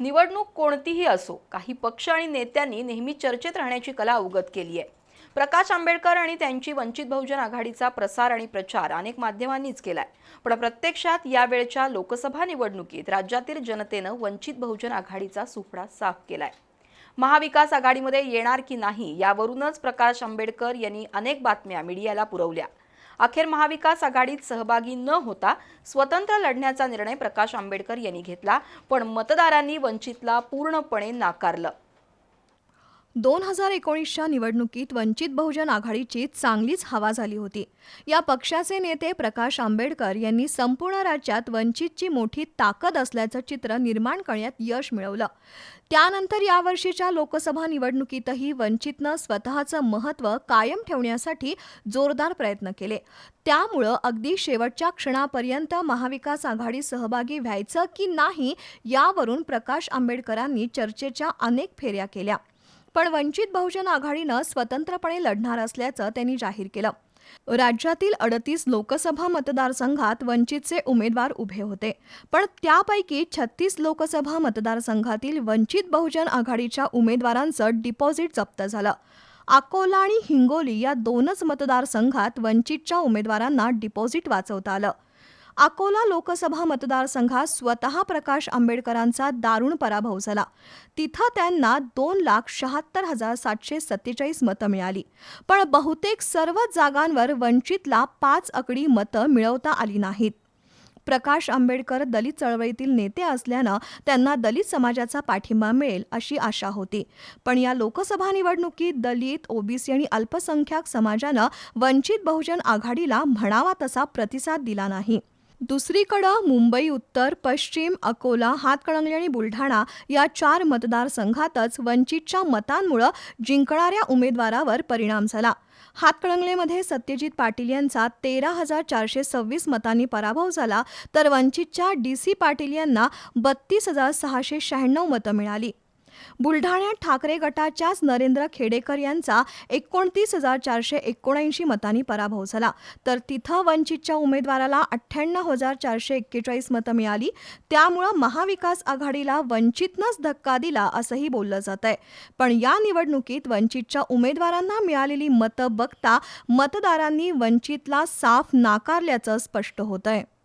निवडणूक कोणतीही असो काही पक्ष आणि नेत्यांनी नेहमी चर्चेत राहण्याची कला अवगत केली आहे. प्रकाश आंबेडकर आणि त्यांची वंचित बहुजन आघाडीचा प्रसार आणि प्रचार अनेक माध्यमांनीच केलाय. पण प्रत्यक्षात यावेळच्या लोकसभा निवडणुकीत राज्यातील जनतेनं वंचित बहुजन आघाडीचा सुफडा साफ केलाय. महाविकास आघाडीमध्ये येणार की नाही यावरूनच प्रकाश आंबेडकर यांनी अनेक बातम्या मीडियाला पुरवल्या. अखेर महाविकास आघाडीत सहभागी न होता स्वतंत्र लढण्याचा निर्णय प्रकाश आंबेडकर यांनी घेतला पण मतदारांनी वंचितला पूर्णपणे नाकारलं. दोन हजार एकोणीसच्या निवडणुकीत वंचित बहुजन आघाडीची चांगलीच हवा झाली होती. या पक्षाचे नेते प्रकाश आंबेडकर यांनी संपूर्ण राज्यात वंचितची मोठी ताकद असल्याचं चित्र निर्माण करण्यात यश मिळवलं. त्यानंतर यावर्षीच्या लोकसभा निवडणुकीतही वंचितनं स्वतःचं महत्त्व कायम ठेवण्यासाठी जोरदार प्रयत्न केले. त्यामुळं अगदी शेवटच्या क्षणापर्यंत महाविकास आघाडी सहभागी व्हायचं की नाही यावरून प्रकाश आंबेडकरांनी चर्चेच्या अनेक फेऱ्या केल्या. पण वंचित बहुजन आघाडीनं स्वतंत्रपणे लढणार असल्याचं त्यांनी जाहीर केलं. राज्यातील अडतीस लोकसभा मतदारसंघात वंचितचे उमेदवार उभे होते. पण त्यापैकी छत्तीस लोकसभा मतदारसंघातील वंचित बहुजन आघाडीच्या उमेदवारांचं डिपॉझिट जप्त झालं. अकोला आणि हिंगोली या दोनच मतदारसंघात वंचितच्या उमेदवारांना डिपॉझिट वाचवता आलं. अकोला लोकसभा मतदारसंघात स्वतः प्रकाश आंबेडकरांचा दारुण पराभव झाला. तिथं त्यांना दोन लाख शहात्तर हजार सातशे सत्तेचाळीस मतं मिळाली. पण बहुतेक सर्वच जागांवर वंचितला पाच आकडी मतं मिळवता आली नाहीत. प्रकाश आंबेडकर दलित चळवळीतील नेते असल्यानं त्यांना दलित समाजाचा पाठिंबा मिळेल अशी आशा होती. पण या लोकसभा निवडणुकीत दलित ओबीसी आणि अल्पसंख्याक समाजानं वंचित बहुजन आघाडीला म्हणावा तसा प्रतिसाद दिला नाही. दुसरीकडं मुंबई उत्तर पश्चिम अकोला हातकणंगले आणि बुलढाणा या चार मतदारसंघातच वंचितच्या मतांमुळं जिंकणाऱ्या उमेदवारावर परिणाम झाला. हातकणंगलेमध्ये सत्यजित पाटील यांचा तेरा हजार चारशे सव्वीस मतांनी पराभव झाला तर वंचितच्या डी सी पाटील यांना बत्तीस हजार सहाशे शहाण्णव मतं मिळाली. बुलढाण्यात ठाकरे गटाच्याच नरेंद्र खेडेकर यांचा एकोणतीस हजार चारशे एकोणऐंशी मतांनी पराभव झाला. तर तिथं वंचितच्या उमेदवाराला अठ्ठ्याण्णव हजार चारशे एक्केचाळीस मतं मिळाली. त्यामुळं महाविकास आघाडीला वंचितनंच धक्का दिला असंही बोललं जात आहे पण या निवडणुकीत वंचितच्या उमेदवारांना मिळालेली मतं बघता मतदारांनी वंचितला साफ नाकारल्याचं स्पष्ट होत आहे